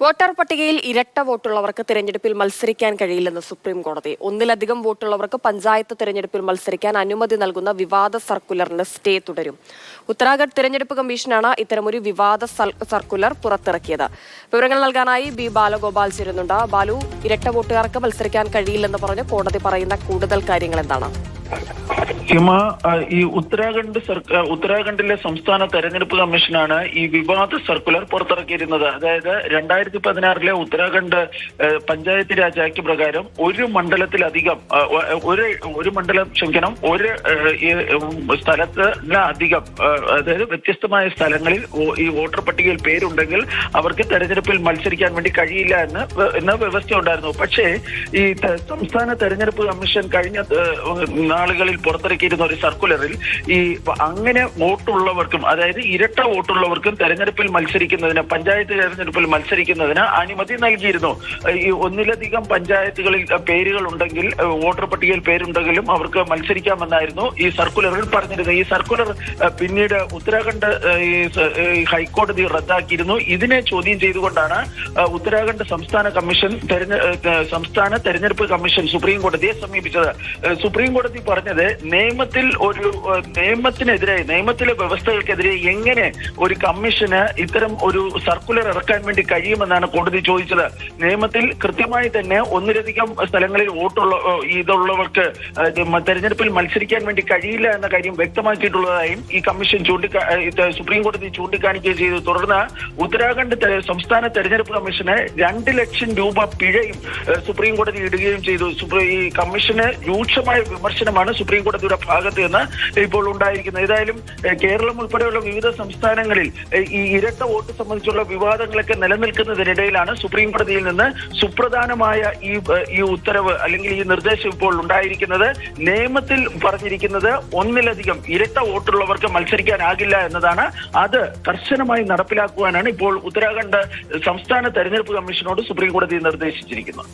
Voter പട്ടികയിൽ ഇരട്ട വോട്ടുള്ളവർക്ക് തിരഞ്ഞെടുപ്പിൽ മത്സരിക്കാൻ കഴിയില്ലെന്ന് സുപ്രീം കോടതി. ഒന്നിലധികം വോട്ടുള്ളവർക്ക് പഞ്ചായത്ത് തിരഞ്ഞെടുപ്പിൽ മത്സരിക്കാൻ അനുമതി നൽകുന്ന വിവാദ സർക്കുലറിന് സ്റ്റേ തുടരും. ഉത്തരാഖണ്ഡ് തിരഞ്ഞെടുപ്പ് കമ്മീഷനാണ് ഇത്തരമൊരു വിവാദ സർക്കുലർ പുറത്തിറക്കിയത്. വിവരങ്ങൾ നൽകാനായി ബി ബാലഗോപാൽ ചേരുന്നുണ്ട്. ബാലു ഇരട്ട വോട്ടുകാർക്ക് മത്സരിക്കാൻ കഴിയില്ലെന്ന് പറഞ്ഞ് കോടതി പറയുന്ന കൂടുതൽ കാര്യങ്ങൾ എന്താണ്? ഹിമ ഈ ഉത്തരാഖണ്ഡ് സർക്കാർ ഉത്തരാഖണ്ഡിലെ സംസ്ഥാന തെരഞ്ഞെടുപ്പ് കമ്മീഷനാണ് ഈ വിവാദ സർക്കുലർ പുറത്തിറക്കിയിരുന്നത്. അതായത് രണ്ടായിരത്തി പതിനാറിലെ ഉത്തരാഖണ്ഡ് പഞ്ചായത്ത് രാജ് ആക്ട് പ്രകാരം ഒരു മണ്ഡലത്തിലധികം ഒരു ഒരു മണ്ഡലം ക്ഷമിക്കണം ഒരു സ്ഥലത്ത് അധികം അതായത് വ്യത്യസ്തമായ സ്ഥലങ്ങളിൽ ഈ വോട്ടർ പട്ടികയിൽ പേരുണ്ടെങ്കിൽ അവർക്ക് തെരഞ്ഞെടുപ്പിൽ മത്സരിക്കാൻ വേണ്ടി കഴിയില്ല എന്ന് എന്ന വ്യവസ്ഥ ഉണ്ടായിരുന്നു പക്ഷേ ഈ സംസ്ഥാന തെരഞ്ഞെടുപ്പ് കമ്മീഷൻ കഴിഞ്ഞ നാളുകളിൽ പുറത്തിറക്കിയിരുന്ന ഒരു സർക്കുലറിൽ ഈ അങ്ങനെ വോട്ടുള്ളവർക്കും അതായത് ഇരട്ട വോട്ടുള്ളവർക്കും തെരഞ്ഞെടുപ്പിൽ മത്സരിക്കുന്നതിന് പഞ്ചായത്ത് തെരഞ്ഞെടുപ്പിൽ മത്സരിക്കുന്നതിന് അനുമതി നൽകിയിരുന്നു. ഈ ഒന്നിലധികം പഞ്ചായത്തുകളിൽ പേരുകൾ ഉണ്ടെങ്കിൽ വോട്ടർ പട്ടികയിൽ പേരുണ്ടെങ്കിലും അവർക്ക് മത്സരിക്കാമെന്നായിരുന്നു ഈ സർക്കുലറിൽ പറഞ്ഞിരുന്നത്. ഈ സർക്കുലർ പിന്നീട് ഉത്തരാഖണ്ഡ് ഹൈക്കോടതി റദ്ദാക്കിയിരുന്നു. ഇതിനെ ചോദ്യം ചെയ്തുകൊണ്ടാണ് ഉത്തരാഖണ്ഡ് സംസ്ഥാന കമ്മീഷൻ സംസ്ഥാന തെരഞ്ഞെടുപ്പ് കമ്മീഷൻ സുപ്രീം കോടതിയെ സമീപിച്ചത്. സുപ്രീം കോടതി പറഞ്ഞത് നിയമത്തിൽ ഒരു നിയമത്തിനെതിരെ നിയമത്തിലെ വ്യവസ്ഥകൾക്കെതിരെ എങ്ങനെ ഒരു കമ്മീഷന് ഇത്തരം ഒരു സർക്കുലർ ഇറക്കാൻ വേണ്ടി കഴിയുമെന്നാണ് കോടതി ചോദിച്ചത്. നിയമത്തിൽ കൃത്യമായി തന്നെ ഒന്നിലധികം സ്ഥലങ്ങളിൽ വോട്ടുള്ള ഇതുള്ളവർക്ക് തെരഞ്ഞെടുപ്പിൽ മത്സരിക്കാൻ വേണ്ടി കഴിയില്ല എന്ന കാര്യം വ്യക്തമാക്കിയിട്ടുള്ളതായും ഈ കമ്മീഷൻ ചൂണ്ടിക്കാ സുപ്രീം കോടതി ചൂണ്ടിക്കാണിക്കുകയും ചെയ്തു. തുടർന്ന് ഉത്തരാഖണ്ഡ് സംസ്ഥാന തെരഞ്ഞെടുപ്പ് കമ്മീഷന് രണ്ട് ലക്ഷം രൂപ പിഴയും സുപ്രീം കോടതി ഇടുകയും ചെയ്തു. ഈ കമ്മീഷന് രൂക്ഷമായ വിമർശനമാണ് സുപ്രീം കോടതിയുടെ ഭാഗത്ത് നിന്ന് ഇപ്പോൾ ഉണ്ടായിരിക്കുന്നത്. ഏതായാലും കേരളം ഉൾപ്പെടെയുള്ള വിവിധ സംസ്ഥാനങ്ങളിൽ ഈ ഇരട്ട വോട്ട് സംബന്ധിച്ചുള്ള വിവാദങ്ങളൊക്കെ നിലനിൽക്കുന്നതിനിടയിലാണ് സുപ്രീം കോടതിയിൽ നിന്ന് സുപ്രധാനമായ ഈ ഈ ഉത്തരവ് അല്ലെങ്കിൽ ഈ നിർദ്ദേശം ഇപ്പോൾ ഉണ്ടായിരിക്കുന്നത്. നിയമത്തിൽ പറഞ്ഞിരിക്കുന്നത് ഒന്നിലധികം ഇരട്ട വോട്ടുള്ളവർക്ക് മത്സരിക്കാനാകില്ല എന്നതാണ്. അത് കർശനമായി നടപ്പിലാക്കുവാനാണ് ഇപ്പോൾ ഉത്തരാഖണ്ഡ് സംസ്ഥാന തെരഞ്ഞെടുപ്പ് കമ്മീഷനോട് സുപ്രീം കോടതി നിർദ്ദേശിച്ചിരിക്കുന്നത്.